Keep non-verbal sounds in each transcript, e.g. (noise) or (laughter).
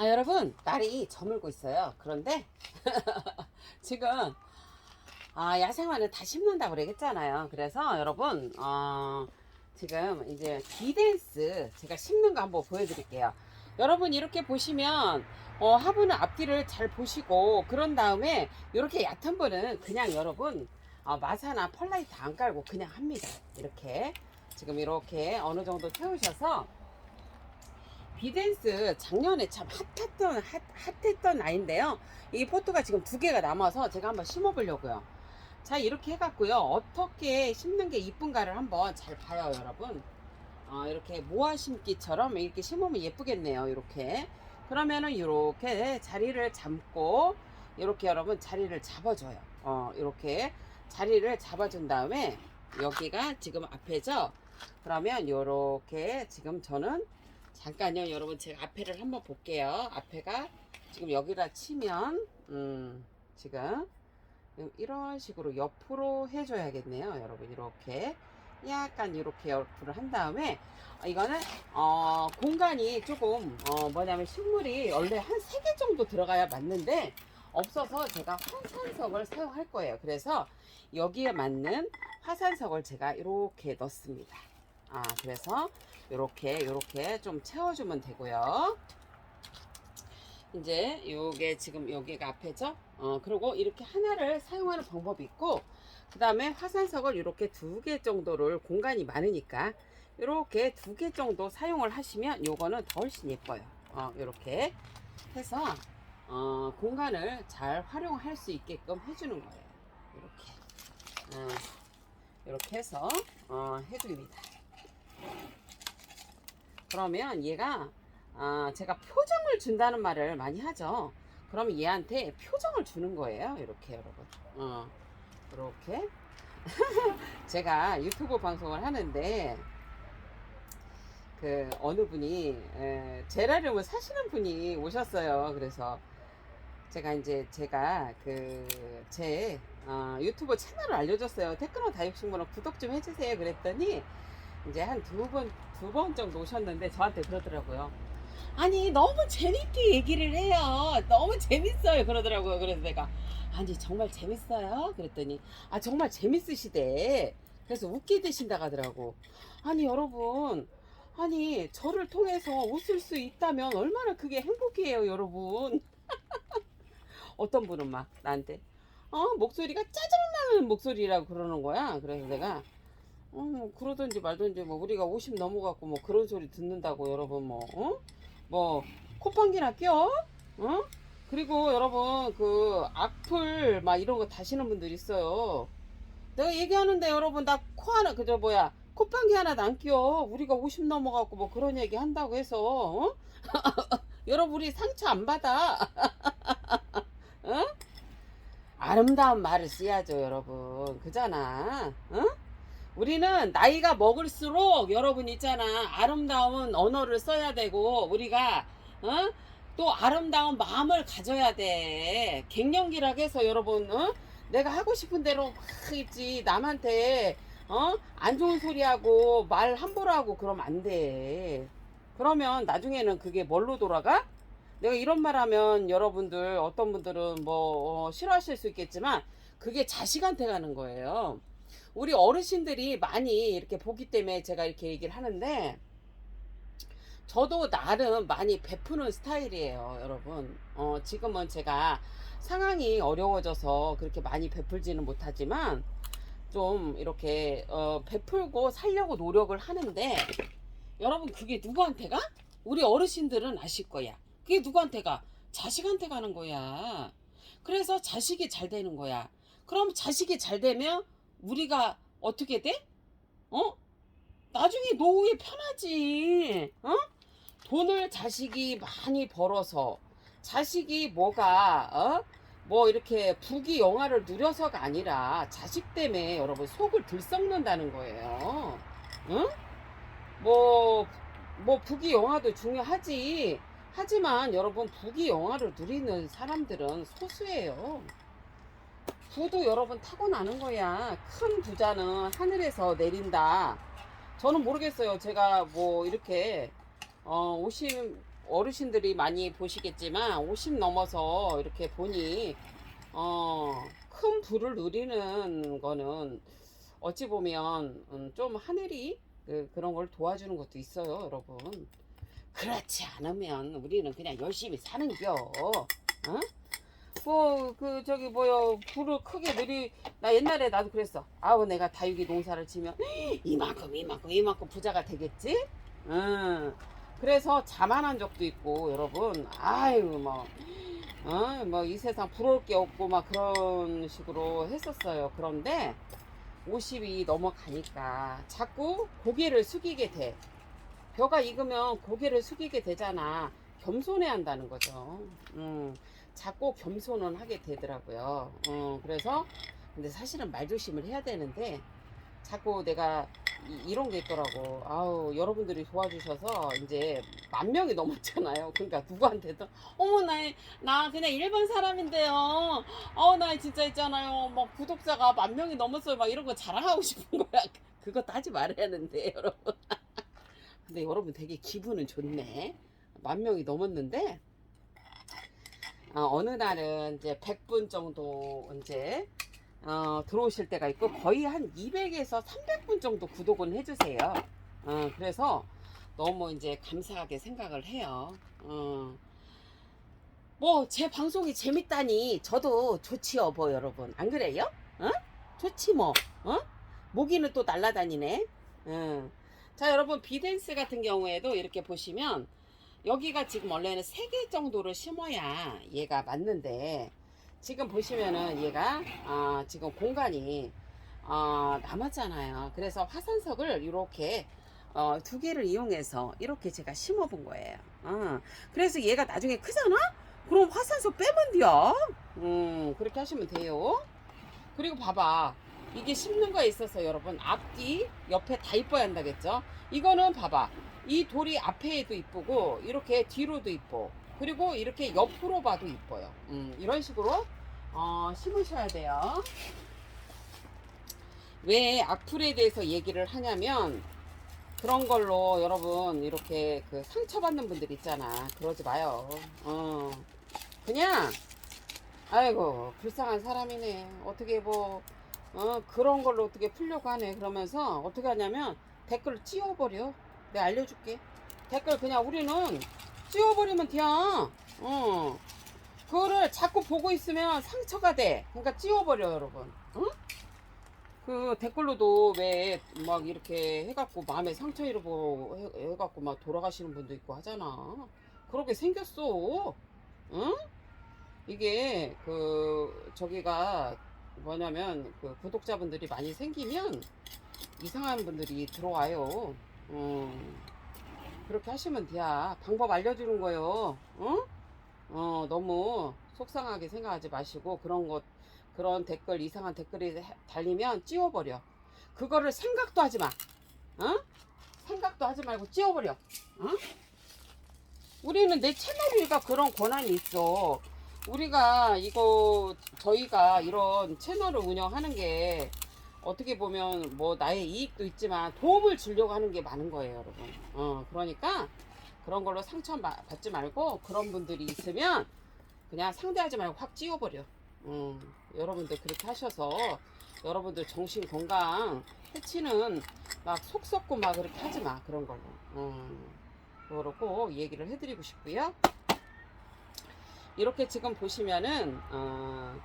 아 여러분 날이 저물고 있어요. 그런데 (laughs) 지금 아 야생화는 다 심는다고 그러겠잖아요. 그래서 여러분 어, 지금 이제 비댄스 제가 심는 거 한번 보여드릴게요. 여러분 이렇게 보시면 어, 화분은 앞뒤를 잘 보시고 그런 다음에 이렇게 얕은 분은 그냥 여러분 어, 마사나 펄라이트 안 깔고 그냥 합니다. 이렇게 지금 이렇게 어느 정도 채우셔서 비댄스 작년에 참 핫했던 핫, 핫했던 아이인데요. 이 포트가 지금 두 개가 남아서 제가 한번 심어 보려고요. 자 이렇게 해갖고요. 어떻게 심는 게 이쁜가를 한번 잘 봐요, 여러분. 어, 이렇게 모아 심기처럼 이렇게 심으면 예쁘겠네요. 이렇게. 그러면은 이렇게 자리를 잡고 이렇게 여러분 자리를 잡아줘요. 어, 이렇게 자리를 잡아준 다음에 여기가 지금 앞에죠. 그러면 이렇게 지금 저는 잠깐요 여러분. 제가 앞에를 한번 볼게요. 앞에가 지금 여기다 치면 음 지금 이런 식으로 옆으로 해줘야겠네요 여러분. 이렇게. 약간 이렇게 옆으로 한 다음에 이거는 어 공간이 조금 어 뭐냐면 식물이 원래 한 세 개 정도 들어가야 맞는데 없어서 제가 화산석을 사용할 거예요. 그래서 여기에 맞는 화산석을 제가 이렇게 넣습니다 아 그래서 요렇게 요렇게 좀 채워주면 되고요. 이제 요게 지금 여기가 앞에죠? 어 그리고 이렇게 하나를 사용하는 방법이 있고 그 다음에 화산석을 이렇게 두 개 정도를 공간이 많으니까 이렇게 두 개 정도 사용을 하시면 요거는 더 훨씬 예뻐요. 어 이렇게 해서 어 공간을 잘 활용할 수 있게끔 해주는 거예요. 이렇게. 어, 이렇게 해서 어, 해줍니다 그러면 얘가 아, 제가 표정을 준다는 말을 많이 하죠. 그러면 얘한테 표정을 주는 거예요. 이렇게 여러분. 어, 이렇게. (laughs) 제가 유튜브 방송을 하는데 그 어느 분이 에, 제라늄을 사시는 분이 오셨어요. 그래서 제가 이제 제가 그제 어, 유튜브 채널을 알려줬어요. 테크노 다육식물원 구독 좀 해주세요. 그랬더니 이제 한 두 번, 두 번 정도 오셨는데 저한테 그러더라고요. 아니, 너무 재밌게 얘기를 해요. 너무 재밌어요. 그러더라고요. 그래서 내가, 아니, 정말 재밌어요? 그랬더니, 아, 정말 재밌으시대. 그래서 웃게 되신다 하더라고. 아니, 여러분. 아니, 저를 통해서 웃을 수 있다면 얼마나 그게 행복이에요, 여러분. (laughs) 어떤 분은 막 나한테, 어, 목소리가 짜증나는 목소리라고 그러는 거야. 그래서 내가, 어, 뭐 그러든지 말든지 뭐 우리가 50 넘어갖고 뭐 그런 소리 듣는다고 여러분 뭐 어? 뭐 콧방귀나 껴? 어? 그리고 여러분 그 악플 막 이런 거 다시는 분들 있어요. 내가 얘기하는데 여러분 나 코 하나 그저 뭐야 콧방귀 하나도 안 껴. 우리가 50 넘어갖고 뭐 그런 얘기 한다고 해서 어? (laughs) 여러분 우리 상처 안 받아. (laughs) 어? 아름다운 말을 써야죠 여러분. 그잖아. 어? 우리는 나이가 먹을수록 여러분 있잖아 아름다운 언어를 써야 되고 우리가 어? 또 아름다운 마음을 가져야 돼 갱년기라고 해서 여러분 어? 내가 하고 싶은 대로 막 있지 남한테 어? 안 좋은 소리 하고 말 함부로 하고 그러면 안돼 그러면 나중에는 그게 뭘로 돌아가? 내가 이런 말 하면 여러분들 어떤 분들은 뭐 어, 싫어하실 수 있겠지만 그게 자식한테 가는 거예요 우리 어르신들이 많이 이렇게 보기 때문에 제가 이렇게 얘기를 하는데 저도 나름 많이 베푸는 스타일이에요, 여러분. 어, 지금은 제가 상황이 어려워져서 그렇게 많이 베풀지는 못하지만 좀 이렇게 어, 베풀고 살려고 노력을 하는데 여러분 그게 누구한테 가? 우리 어르신들은 아실 거야. 그게 누구한테 가? 자식한테 가는 거야. 그래서 자식이 잘 되는 거야. 그럼 자식이 잘 되면 우리가 어떻게 돼? 어? 나중에 노후에 편하지. 어? 돈을 자식이 많이 벌어서 자식이 뭐가 어? 뭐 이렇게 부귀 영화를 누려서가 아니라 자식 때문에 여러분 속을 들썩는다는 거예요. 응? 뭐, 뭐 부귀 영화도 중요하지. 하지만 여러분 부귀 영화를 누리는 사람들은 소수예요. 부도 여러분 타고나는 거야. 큰 부자는 하늘에서 내린다. 저는 모르겠어요. 제가 뭐 이렇게 어 50, 어르신들이 많이 보시겠지만 50 넘어서 이렇게 보니 어, 큰 불을 누리는 거는 어찌 보면 음, 좀 하늘이 그, 그런 걸 도와주는 것도 있어요, 여러분. 그렇지 않으면 우리는 그냥 열심히 사는겨. 어? 뭐, 그, 저기, 뭐요, 불을 크게 누리, 나 옛날에 나도 그랬어. 아우, 내가 다육이 농사를 치면 이만큼, 이만큼, 이만큼 부자가 되겠지? 응. 그래서 자만한 적도 있고, 여러분. 아유, 뭐, 어, 뭐, 이 세상 부러울 게 없고, 막 그런 식으로 했었어요. 그런데, 50이 넘어가니까 자꾸 고개를 숙이게 돼. 벼가 익으면 고개를 숙이게 되잖아. 겸손해야 한다는 거죠. 음, 자꾸 겸손은 하게 되더라고요. 어, 그래서 근데 사실은 말조심을 해야 되는데 자꾸 내가 이, 런게 있더라고. 아우 여러분들이 도와주셔서 이제 만 명이 넘었잖아요. 그러니까 누구한테도 어머 나, 나 그냥 일반 사람인데요. 어 나 진짜 있잖아요. 막 구독자가 만 명이 넘었어요. 막 이런 거 자랑하고 (laughs) 싶은 거야. 그거 따지 말아야 하는데 여러분. (laughs) 근데 여러분 되게 기분은 좋네. 만 명이 넘었는데 어, 느 날은 이제 100분 정도 이제 어, 들어오실 때가 있고 거의 한 200에서 300분 정도 구독은 해주세요. 어, 그래서 너무 이제 감사하게 생각을 해요. 어. 뭐제 방송이 재밌다니 저도 좋지요, 뭐 여러분 안 그래요? 어? 좋지 뭐. 어? 모기는 또 날라다니네. 어. 자 여러분 비댄스 같은 경우에도 이렇게 보시면 여기가 지금 원래는 3개 정도를 심어야 얘가 맞는데 지금 보시면은 얘가 아, 지금 공간이 아, 남았잖아요. 그래서 화산석을 이렇게 어, 두 개를 이용해서 이렇게 제가 심어 본 거예요. 어, 그래서 얘가 나중에 크잖아? 그럼 화산석 빼면 돼요. 음, 그렇게 하시면 돼요. 그리고 봐봐. 이게 심는 거에 있어서 여러분 앞뒤 옆에 다 이뻐야 한다겠죠? 이거는 봐봐. 이 돌이 앞에도 이쁘고 이렇게 뒤로도 이뻐. 그리고 이렇게 옆으로 봐도 이뻐요. 음, 이런 식으로 어, 심으셔야 돼요. 왜 악플에 대해서 얘기를 하냐면 그런 걸로 여러분 이렇게 그 상처받는 분들 있잖아. 그러지 마요. 어, 그냥 아이고 불쌍한 사람이네. 어떻게 뭐 어, 그런 걸로 어떻게 풀려고 하네. 그러면서 어떻게 하냐면 댓글을 찌워버려. 내가 알려줄게. 댓글 그냥 우리는 찌워버리면 돼. 어. 그거를 자꾸 보고 있으면 상처가 돼. 그러니까 찌워버려, 여러분. 응? 그 댓글로도 왜 막 이렇게 해갖고 마음에 상처 해- 해갖고 막 돌아가시는 분도 있고 하잖아. 그렇게 생겼어. 응? 이게 그 저기가 뭐냐면 그 구독자분들이 많이 생기면 이상한 분들이 들어와요. 음, 그렇게 하시면 돼야 방법 알려주는 거요. 어? 어, 너무 속상하게 생각하지 마시고 그런 것 그런 댓글 이상한 댓글이 해- 달리면 찌워버려. 그거를 생각도 하지 마. 어? 생각도 하지 말고 찌워버려. 어? 우리는 내 채널이가 그런 권한이 있어. 우리가 이거 저희가 이런 채널을 운영하는 게 어떻게 보면 뭐 나의 이익도 있지만 도움을 주려고 하는 게 많은 거예요, 여러분. 어, 그러니까 그런 걸로 상처 마- 받지 말고 그런 분들이 있으면 그냥 상대하지 말고 확 찌워버려. 음, 여러분들 그렇게 하셔서 여러분들 정신 건강 해치는 막 속 썩고 막 그렇게 하지 마 그런 걸로. 음, 그렇고 얘기를 해드리고 싶고요. 이렇게 지금 보시면은 어,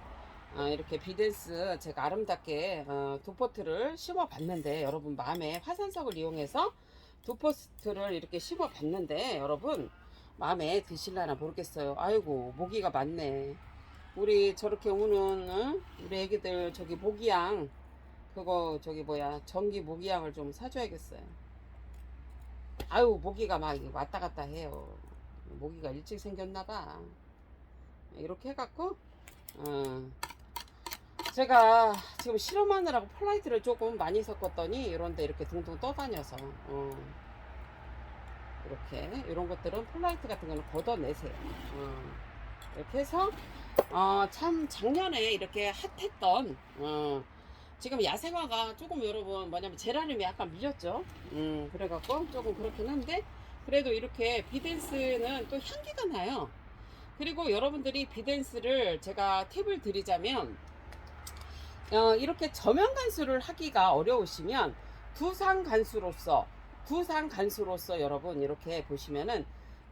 어, 이렇게 비댄스 제가 아름답게 어, 두 포트를 심어 봤는데 여러분 마음에 화산석을 이용해서 두 포트를 이렇게 심어 봤는데 여러분 마음에 드실라나 모르겠어요. 아이고 모기가 많네. 우리 저렇게 우는 응? 우리 애기들 저기 모기양 그거 저기 뭐야 전기 모기양을 좀 사줘야겠어요. 아유 모기가 막 왔다 갔다 해요. 모기가 일찍 생겼나봐. 이렇게 해갖고 어, 제가 지금 실험하느라고 폴라이트를 조금 많이 섞었더니 이런데 이렇게 둥둥 떠다녀서 어, 이렇게 이런 것들은 폴라이트 같은 거는 걷어내세요. 어, 이렇게 해서 어, 참 작년에 이렇게 핫했던 어, 지금 야생화가 조금 여러분 뭐냐면 제라늄이 약간 밀렸죠. 음, 그래갖고 조금 그렇긴 한데 그래도 이렇게 비댄스는 또 향기가 나요. 그리고 여러분들이 비댄스를 제가 팁을 드리자면 어, 이렇게 저면 간수를 하기가 어려우시면 두상 간수로서 두상 간수로서 여러분 이렇게 보시면은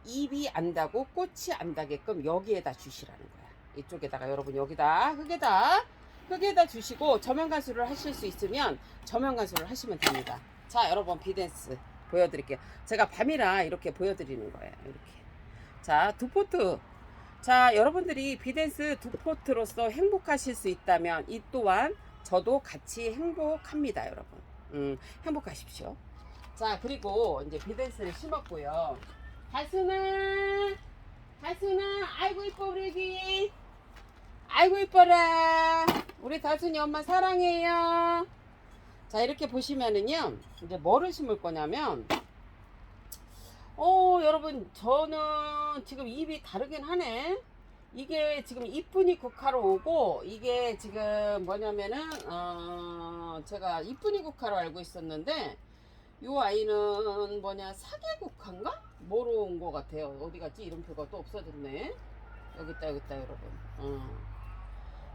입이 안 닿고 꽃이 안 닿게끔 여기에다 주시라는 거야. 이쪽에다가 여러분 여기다 흙에다 흙에다 주시고 저면 간수를 하실 수 있으면 저면 간수를 하시면 됩니다. 자 여러분 비댄스 보여드릴게요. 제가 밤이라 이렇게 보여드리는 거예요. 이렇게 자 두 포트 자 여러분들이 비댄스 두 포트로서 행복하실 수 있다면 이 또한 저도 같이 행복합니다 여러분. 음, 행복하십시오. 자 그리고 이제 비댄스를 심었고요. 다순아 다순아 아이고 이뻐 우리 애기. 아이고 이뻐라. 우리 다순이 엄마 사랑해요. 자 이렇게 보시면은요 이제 뭐를 심을 거냐면 어 여러분 저는 지금 입이 다르긴 하네. 이게 지금 이쁜이 국화로 오고 이게 지금 뭐냐면은 어 제가 이쁜이 국화로 알고 있었는데 요 아이는 뭐냐 사계 국화인가? 뭐로 온 것 같아요. 어디 갔지? 이름표가 또 없어졌네. 여기 있다 여기 있다 여러분. 어.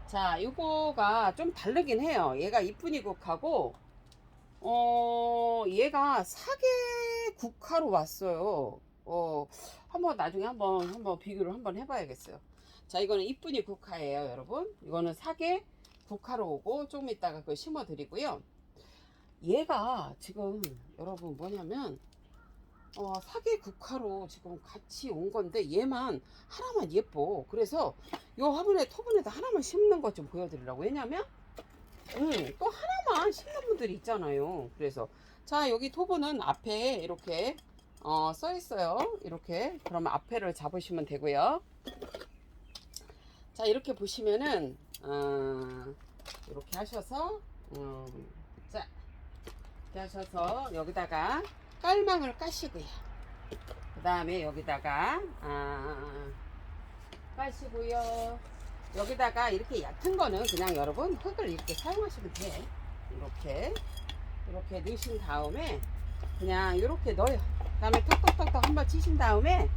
자 요거가 좀 다르긴 해요. 얘가 이쁜이 국화고 어 얘가 사계 국화로 왔어요. 어 한번 나중에 한번 한번 비교를 한번 해봐야겠어요. 자 이거는 이쁜이 국화예요, 여러분. 이거는 사계 국화로 오고 조금 이따가 그거 심어 드리고요. 얘가 지금 여러분 뭐냐면 어 사계 국화로 지금 같이 온 건데 얘만 하나만 예뻐. 그래서 요 화분에 토분에다 하나만 심는 것 좀 보여드리려고. 왜냐면 음, 또 하나만 심는 분들이 있잖아요. 그래서 자 여기 토분은 앞에 이렇게 어, 써 있어요. 이렇게 그러면 앞에를 잡으시면 되고요. 자 이렇게 보시면은 어, 이렇게 하셔서 음, 자 이렇게 하셔서 여기다가 깔망을 까시고요. 그 다음에 여기다가 아, 까시고요. 여기다가 이렇게 얕은 거는 그냥 여러분 흙을 이렇게 사용하시면 돼. 이렇게 이렇게 넣으신 다음에 그냥 이렇게 넣어요. 그 다음에 톡톡톡톡 한번 치신 다음에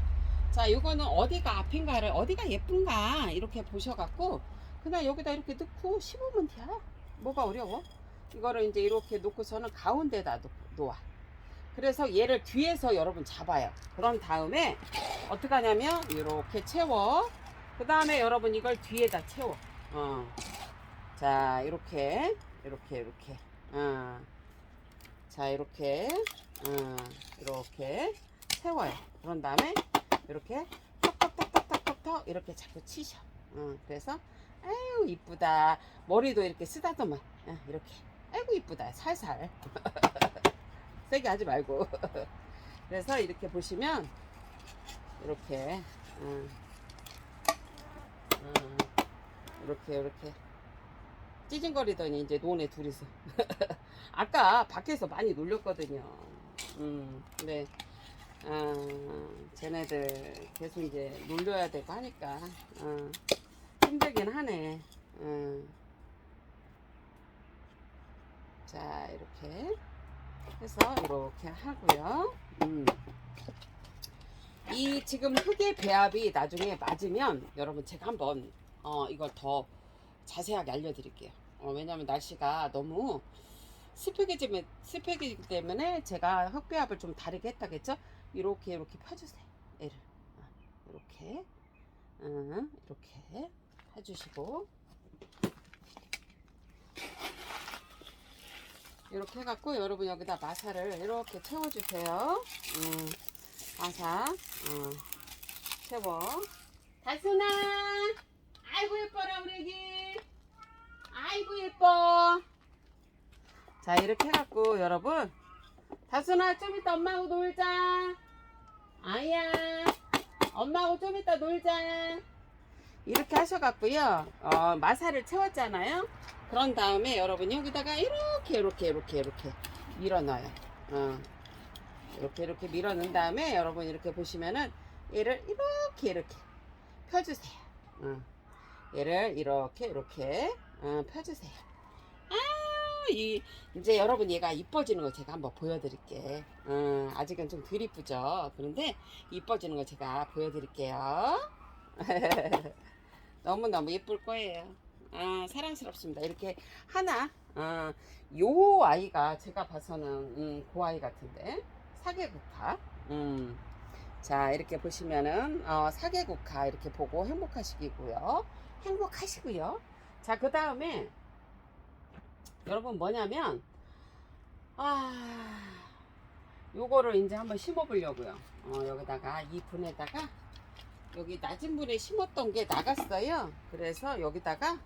자 이거는 어디가 앞인가를 어디가 예쁜가 이렇게 보셔갖고 그냥 여기다 이렇게 넣고 심으면 돼. 뭐가 어려워? 이거를 이제 이렇게 놓고서는 가운데다 놓, 놓아. 그래서 얘를 뒤에서 여러분 잡아요. 그런 다음에 어떻게 하냐면 이렇게 채워. 그 다음에 여러분 이걸 뒤에다 채워. 어. 자, 이렇게, 이렇게, 이렇게. 어. 자, 이렇게, 어. 이렇게 채워요. 그런 다음에 이렇게 톡톡톡톡톡톡 이렇게 자꾸 치셔. 어. 그래서 아유 이쁘다. 머리도 이렇게 쓰다듬어. 어, 이렇게. 아이고 이쁘다. 살살. (laughs) 세게 하지 말고. (laughs) 그래서 이렇게 보시면 이렇게. 어. 음, 이렇게 이렇게. 찌진거리더니 이제 노네 둘이서. (laughs) 아까 밖에서 많이 놀렸거든요. 음 근데 아, 쟤네들 계속 이제 놀려야 되고 하니까 어, 힘들긴 하네. 음. 자 이렇게 해서 이렇게 하고요. 음. 이 지금 흙의 배합이 나중에 맞으면 여러분 제가 한번 어 이걸 더 자세하게 알려드릴게요. 어, 왜냐면 날씨가 너무 습하기 때문에 제가 흙 배합을 좀 다르게 했다겠죠? 이렇게 이렇게 펴주세요. 얘를 어, 이렇게 어, 이렇게 해주시고 이렇게 해갖고 여러분 여기다 마사를 이렇게 채워주세요. 음. 아사 어, 채워. 달순아! 아이고 예뻐라 우리 애기 아이고 예뻐. 자 이렇게 해갖고 여러분. 달순아 좀 이따 엄마하고 놀자. 아야. 엄마하고 좀 이따 놀자. 이렇게 하셔갖고요. 어, 마사를 채웠잖아요. 그런 다음에 여러분 여기다가 이렇게 이렇게 이렇게 이렇게 밀어넣어요. 어. 이렇게 이렇게 밀어 넣은 다음에 여러분 이렇게 보시면은 얘를 이렇게 이렇게 펴주세요. 어. 얘를 이렇게 이렇게 어, 펴주세요. 아이 이제 여러분 얘가 이뻐지는 거 제가 한번 보여드릴게. 음, 아직은 좀 덜 이쁘죠. 그런데 이뻐지는 거 제가 보여드릴게요. (laughs) 너무 너무 예쁠 거예요. 아, 사랑스럽습니다. 이렇게 하나, 아, 요 아이가 제가 봐서는 음, 그 아이 같은데 사계국화. 음. 자 이렇게 보시면은 어, 사계국화 이렇게 보고 행복하시기고요. 행복하시고요. 자 그 다음에 여러분 뭐냐면 아 요거를 이제 한번 심어 보려고요. 어, 여기다가 이 분에다가 여기 낮은 분에 심었던 게 나갔어요. 그래서 여기다가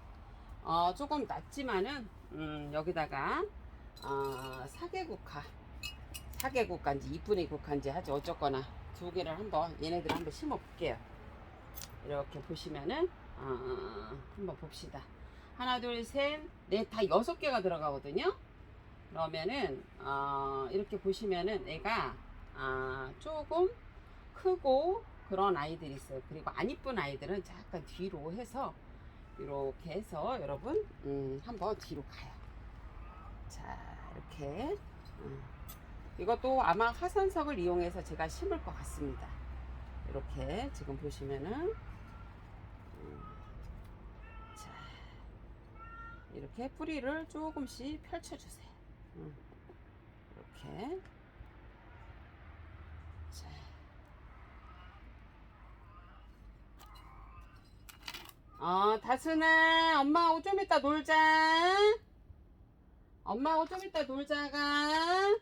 어, 조금 낮지만은 음, 여기다가 어, 사계국화 사계국화인지 이쁜이 국화인지 하죠 어쩌거나 두 개를 한번 얘네들 한번 심어 볼게요. 이렇게 보시면은 어, 한번 봅시다. 하나 둘셋넷다 여섯 개가 들어가거든요. 그러면은 어, 이렇게 보시면은 애가 아, 조금 크고 그런 아이들이 있어요. 그리고 안 이쁜 아이들은 약간 뒤로 해서 이렇게 해서 여러분 음, 한번 뒤로 가요. 자 이렇게 음. 이것도 아마 화산석을 이용해서 제가 심을 것 같습니다. 이렇게 지금 보시면은 음, 자 이렇게 뿌리를 조금씩 펼쳐주세요. 음, 이렇게 자. 어, 다순아, 엄마하고 좀 이따 놀자. 엄마하고 좀 이따 놀자가.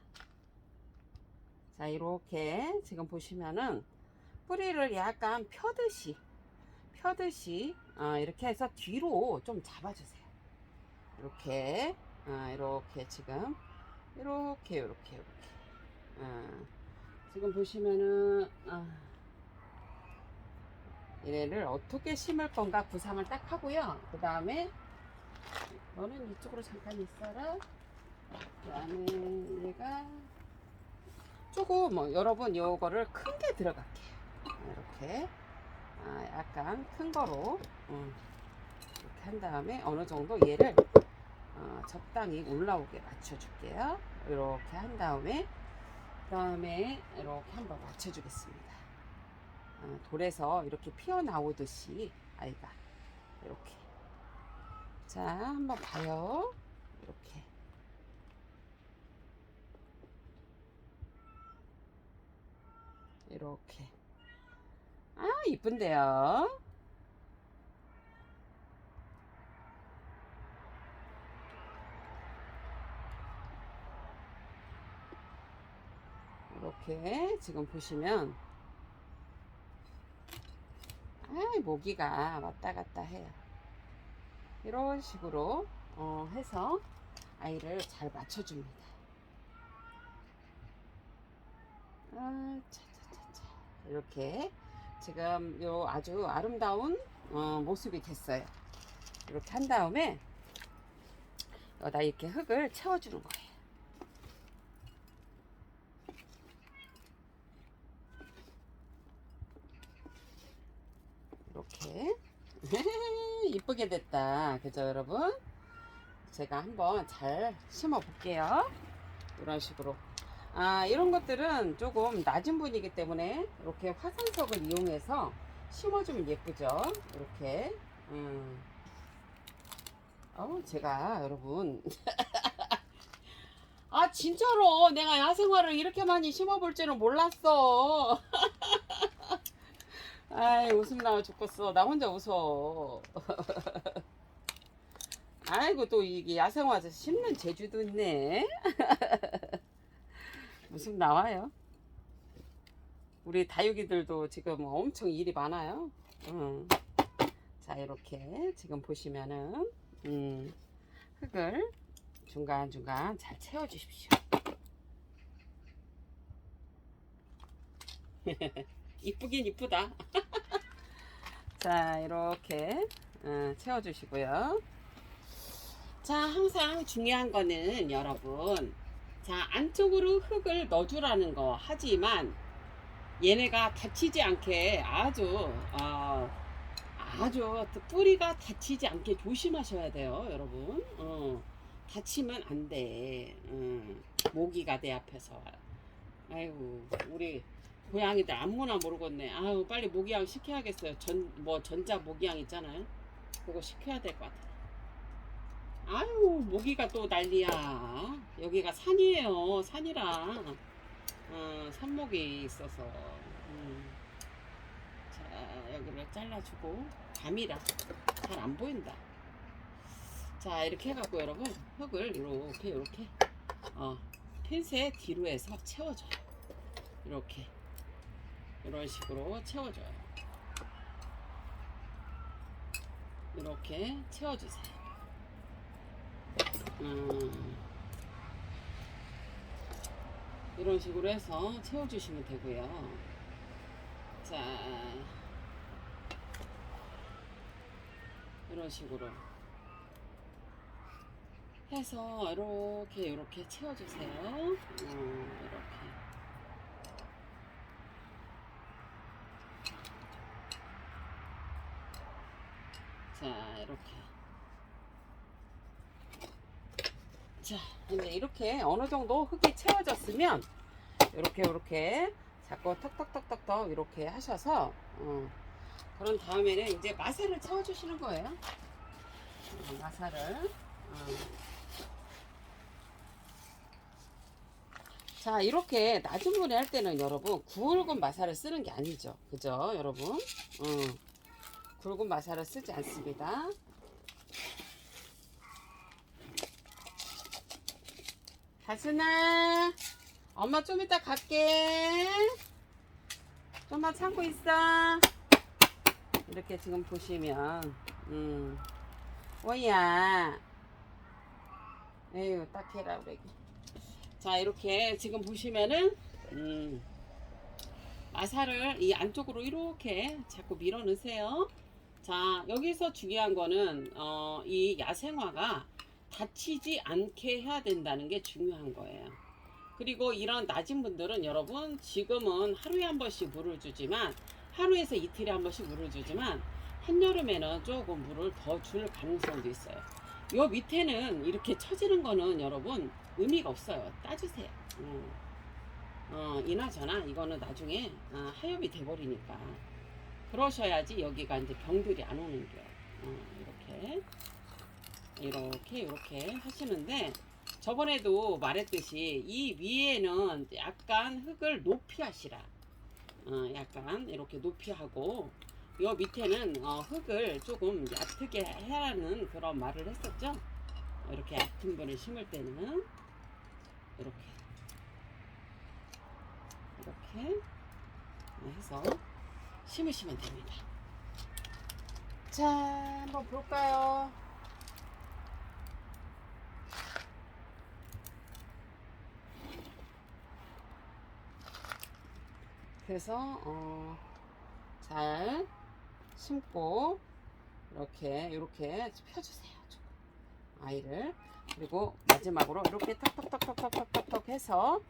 자, 이렇게 지금 보시면은 뿌리를 약간 펴듯이, 펴듯이, 어, 이렇게 해서 뒤로 좀 잡아주세요. 이렇게, 어, 이렇게 지금, 이렇게, 이렇게, 이렇게. 어, 지금 보시면은, 어, 얘네를 어떻게 심을 건가 구상을 딱 하고요. 그 다음에 너는 이쪽으로 잠깐 있어라. 그 다음에 얘가 조금 뭐 여러분 요거를 큰 게 들어갈게요. 이렇게 아, 약간 큰 거로 음, 이렇게 한 다음에 어느 정도 얘를 어, 적당히 올라오게 맞춰줄게요. 이렇게 한 다음에 그 다음에 이렇게 한번 맞춰주겠습니다. 어, 돌에서 이렇게 피어나오듯이 아이가 이렇게 자 한번 봐요 이렇게 이렇게 아 이쁜데요 이렇게 지금 보시면 아, 모기가 왔다 갔다 해요. 이런 식으로 어, 해서 아이를 잘 맞춰줍니다. 아, 차차차차. 이렇게 지금 요 아주 아름다운 어, 모습이 됐어요. 이렇게 한 다음에 여기다 이렇게 흙을 채워주는 거예요. 이렇게. (laughs) 이쁘게 됐다. 그죠 여러분? 제가 한번 잘 심어 볼게요. 이런 식으로 아 이런 것들은 조금 낮은 분이기 때문에 이렇게 화산석을 이용해서 심어주면 예쁘죠? 이렇게. 음. 어우 제가 여러분. (laughs) 아 진짜로 내가 야생화를 이렇게 많이 심어볼 줄은 몰랐어. (laughs) 아이 웃음 나와 죽겠어. 나 혼자 웃어. (laughs) 아이고 또 이게 야생화에서 심는 재주도 있네 웃음 나와요? 우리 다육이들도 지금 엄청 일이 많아요. 응. 자 이렇게 지금 보시면은 음, 흙을 중간중간 잘 채워 주십시오. (laughs) 이쁘긴 이쁘다. (laughs) 자 이렇게 어, 채워 주시고요. 자 항상 중요한 거는 여러분 자 안쪽으로 흙을 넣어주라는 거 하지만 얘네가 다치지 않게 아주 어, 아주 뿌리가 다치지 않게 조심하셔야 돼요 여러분 어, 다치면 안 돼. 응. 모기가 내 앞에서. 아이고, 우리 고양이들 아무나 모르겠네. 아유, 빨리 모기향 시켜야겠어요. 전, 뭐, 전자 모기향 있잖아요. 그거 시켜야 될 것 같아. 아유, 모기가 또 난리야. 여기가 산이에요. 산이라. 어, 산목이 있어서. 음. 자, 여기를 잘라주고. 밤이라 잘 안 보인다. 자, 이렇게 해갖고 여러분, 흙을 이렇게, 이렇게, 어, 핀셋 뒤로 해서 채워줘요. 이렇게. 이런 식으로 채워줘요. 이렇게 채워주세요. 음, 이런 식으로 해서 채워주시면 되고요. 자, 이런 식으로 해서 이렇게 이렇게 채워주세요. 어, 이렇게. 자, 이렇게. 자, 이제 이렇게 어느 정도 흙이 채워졌으면 이렇게 이렇게 자꾸 턱턱턱턱턱 이렇게 하셔서 어, 그런 다음에는 이제 마사를 채워주시는 거예요. 어, 마사를. 어. 자, 이렇게 낮은 물에 할 때는 여러분 굵은 마사를 쓰는 게 아니죠. 그죠, 여러분? 어. 굵은 마사를 쓰지 않습니다. 가순아, 엄마 좀 이따 갈게. 좀만 참고 있어. 이렇게 지금 보시면, 음, 뭐야. 에휴, 딱 해라, 우리. 자, 이렇게 지금 보시면은, 음, 마사를 이 안쪽으로 이렇게 자꾸 밀어 넣으세요. 자, 여기서 중요한 거는, 어, 이 야생화가 다치지 않게 해야 된다는 게 중요한 거예요. 그리고 이런 낮은 분들은 여러분, 지금은 하루에 한 번씩 물을 주지만, 하루에서 이틀에 한 번씩 물을 주지만, 한여름에는 조금 물을 더 줄 가능성도 있어요. 요 밑에는 이렇게 처지는 거는 여러분, 의미가 없어요. 따주세요. 음. 어, 이나저나 이거는 나중에 아, 하엽이 돼버리니까 그러셔야지 여기가 이제 병들이 안 오는 겨. 어, 이렇게 이렇게 이렇게 하시는데 저번에도 말했듯이 이 위에는 약간 흙을 높이 하시라. 어, 약간 이렇게 높이 하고 요 밑에는 어, 흙을 조금 얕게 해라는 그런 말을 했었죠. 이렇게 얕은 분을 심을 때는 이렇게 이렇게 해서 심으시면 됩니다. 자, 한번 볼까요? 그래서 어, 잘 심고 이렇게 이렇게 펴주세요. 조금. 아이를 그리고 마지막으로 이렇게 턱턱턱턱턱턱턱 해서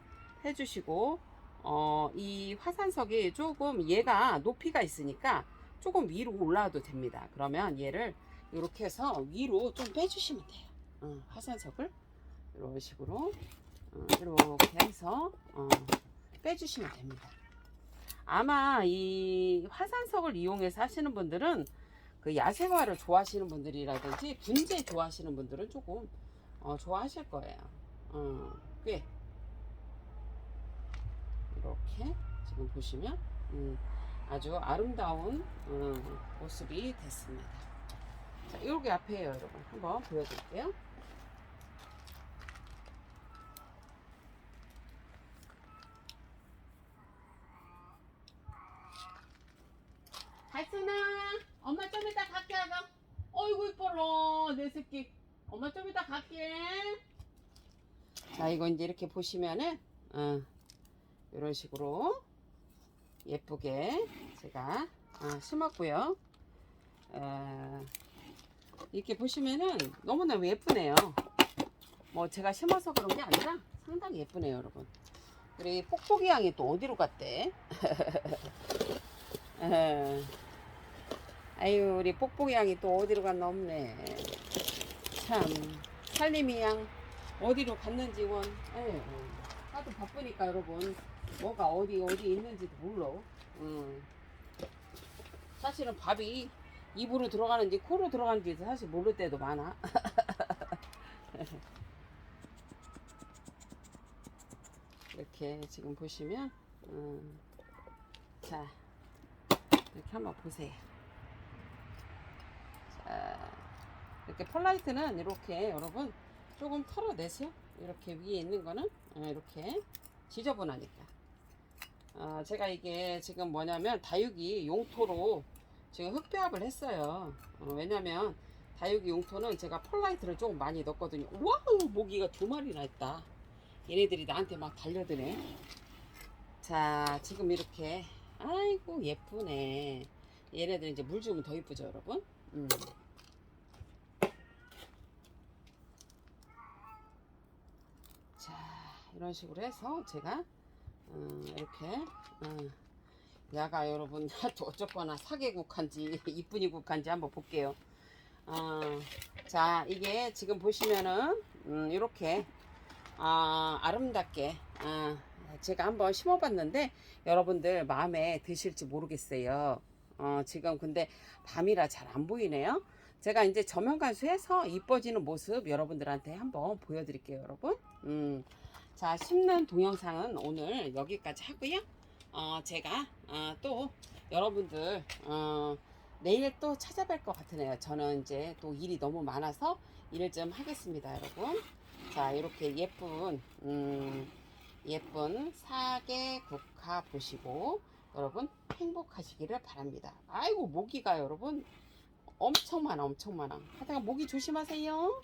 해주시고 어, 이 화산석이 조금 얘가 높이가 있으니까 조금 위로 올라와도 됩니다. 그러면 얘를 이렇게 해서 위로 좀 빼주시면 돼요. 어, 화산석을 이런 식으로 어, 이렇게 해서 어, 빼주시면 됩니다. 아마 이 화산석을 이용해서 하시는 분들은 그 야생화를 좋아하시는 분들이라든지 분재 좋아하시는 분들은 조금 어, 좋아하실 거예요. 어, 꽤 이렇게 지금 보시면 음, 아주 아름다운 음, 모습이 됐습니다. 자, 여기 앞에요, 여러분. 한번 보여드릴게요. 달순아, 엄마 좀 이따 갈게 하가. 어이구 이뻐라, 내 새끼. 엄마 좀 이따 갈게. 자, 이거 이제 이렇게 보시면은, 어, 이런 식으로 예쁘게 제가 어, 심었고요. 어, 이렇게 보시면은 너무나 예쁘네요. 뭐 제가 심어서 그런 게 아니라 상당히 예쁘네요, 여러분. 우리 뽁뽁이 양이 또 어디로 갔대? (laughs) 에, 아유, 우리 뽁뽁이 양이 또 어디로 갔나 없네. 참, 살림이 양 어디로 갔는지 원. 예, 예. 하도 바쁘니까 여러분 뭐가 어디 어디 있는지도 몰라. 음. 사실은 밥이 입으로 들어가는지 코로 들어가는지 사실 모를 때도 많아. (laughs) 이렇게 지금 보시면 음, 자 이렇게 한번 보세요. 자 이렇게 펄라이트는 이렇게 여러분 조금 털어내세요. 이렇게 위에 있는 거는 어, 이렇게 지저분하니까. 어, 제가 이게 지금 뭐냐면 다육이 용토로 지금 흑배합을 했어요. 어, 왜냐면 다육이 용토는 제가 펄라이트를 조금 많이 넣었거든요. 와우 모기가 두 마리나 있다. 얘네들이 나한테 막 달려드네. 자 지금 이렇게 아이고 예쁘네. 얘네들 이제 물 주면 더 이쁘죠 여러분. 음. 자 이런 식으로 해서 제가 음, 이렇게 음, 야가 여러분 (laughs) 또 어쨌거나 사계국한지 (laughs) 이쁜이 국한지 한번 볼게요. 어, 자 이게 지금 보시면은 음, 이렇게 아, 아름답게 아, 제가 한번 심어봤는데 여러분들 마음에 드실지 모르겠어요. 어, 지금 근데 밤이라 잘 안 보이네요. 제가 이제 저명간수해서 이뻐지는 모습 여러분들한테 한번 보여드릴게요, 여러분. 음, 자 심는 동영상은 오늘 여기까지 하고요. 어, 제가 어, 또 여러분들 어, 내일 또 찾아뵐 것 같으네요. 저는 이제 또 일이 너무 많아서 일을 좀 하겠습니다, 여러분. 자 이렇게 예쁜 음, 예쁜 사계 국화 보시고 여러분 행복하시기를 바랍니다. 아이고 모기가 여러분 엄청 많아 엄청 많아. 하다가 모기 조심하세요.